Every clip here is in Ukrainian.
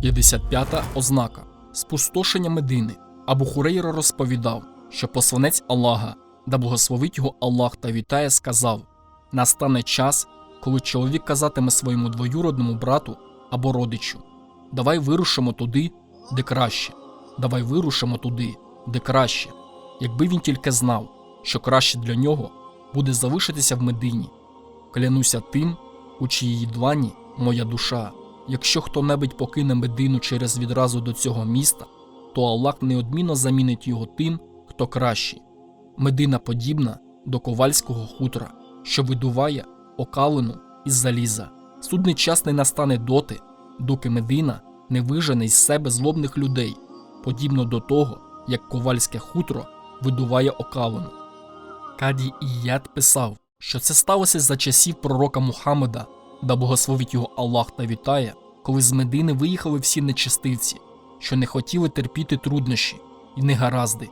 55 ознака спустошення Медини. Абу Хурейра розповідав, що посланець Аллаха, да благословить його Аллах та вітає, сказав: Настане час, коли чоловік казатиме своєму двоюродному брату або родичу: Давай вирушимо туди, де краще, давай вирушимо туди, де краще. Якби він тільки знав, що краще для нього буде залишитися в Медині. Клянуся тим, у чиїй длані моя душа. Якщо хто-небудь покине Медину через відразу до цього міста, то Аллах неодмінно замінить його тим, хто кращий. Медина подібна до ковальського хутора, що видуває окалину із заліза. Судний час не настане доти, доки Медина не вижене із себе злобних людей, подібно до того, як ковальське хутро видуває окалину. Каді Іяд писав, що це сталося за часів пророка Мухаммеда, да благословить його Аллах та вітає, коли з Медини виїхали всі нечистивці, що не хотіли терпіти труднощі і негаразди.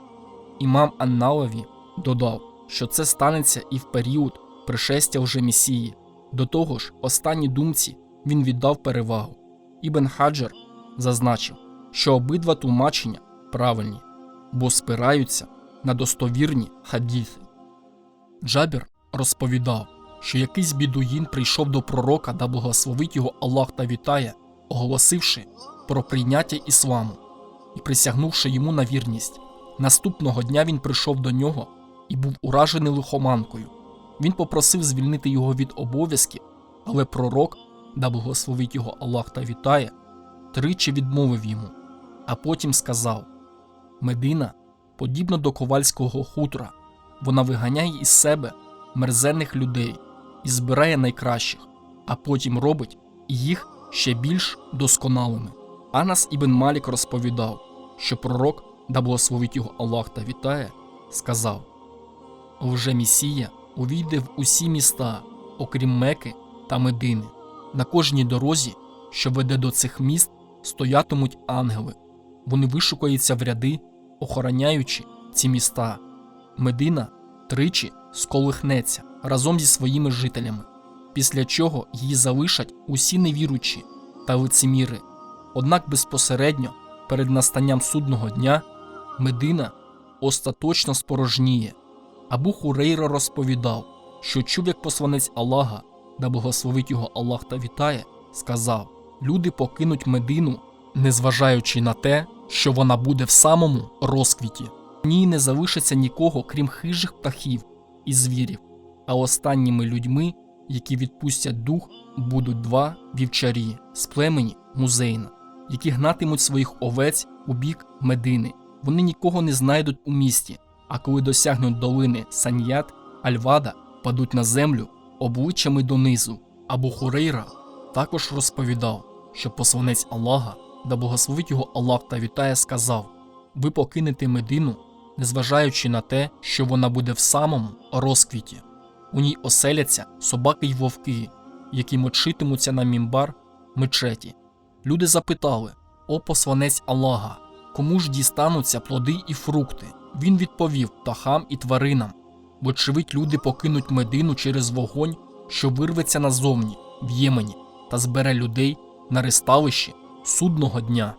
Імам Анналаві додав, що це станеться і в період пришестя вже Месії. До того ж, останній думці він віддав перевагу. Ібн Хаджар зазначив, що обидва тлумачення правильні, бо спираються на достовірні хадіси. Джабір розповідав, що якийсь бідуїн прийшов до пророка да благословить його Аллах та вітає, оголосивши про прийняття ісламу і присягнувши йому на вірність. Наступного дня він прийшов до нього і був уражений лихоманкою. Він попросив звільнити його від обов'язків, але пророк, да благословить його Аллах та вітає, тричі відмовив йому, а потім сказав: Медина подібна до ковальського хутора, вона виганяє із себе мерзенних людей і збирає найкращих, а потім робить їх ще більш досконалими. Анас Ібн Малік розповідав, що пророк, да благословить його Аллах та вітає, сказав: Лже Місія увійде в усі міста, окрім Меки та Медини. На кожній дорозі, що веде до цих міст, стоятимуть ангели. Вони вишукаються в ряди, охороняючи ці міста. Медина тричі сколихнеться разом зі своїми жителями, після чого її залишать усі невіручі та лицеміри. Однак безпосередньо перед настанням судного дня Медина остаточно спорожніє. Абу Хурейра розповідав, що чув, як посланець Аллаха, да благословить його Аллах та вітає, сказав: люди покинуть Медину, незважаючи на те, що вона буде в самому розквіті. В ній не залишиться нікого, крім хижих птахів і звірів, а останніми людьми, які відпустять дух, будуть два вівчарі з племені Музейна, які гнатимуть своїх овець у бік Медини. Вони нікого не знайдуть у місті, а коли досягнуть долини Саньят, Альвада падуть на землю обличчями донизу. Абу Хурейра також розповідав, що посланець Аллаха, да благословить його Аллах та вітає, сказав: Ви покинете Медину, незважаючи на те, що вона буде в самому розквіті. У ній оселяться собаки й вовки, які мочитимуться на мімбар мечеті. Люди запитали: О посланець Аллаха, кому ж дістануться плоди і фрукти? Він відповів птахам і тваринам, вочевидь, люди покинуть медину через вогонь, що вирветься назовні в Ємені, та збере людей на ресталищі судного дня.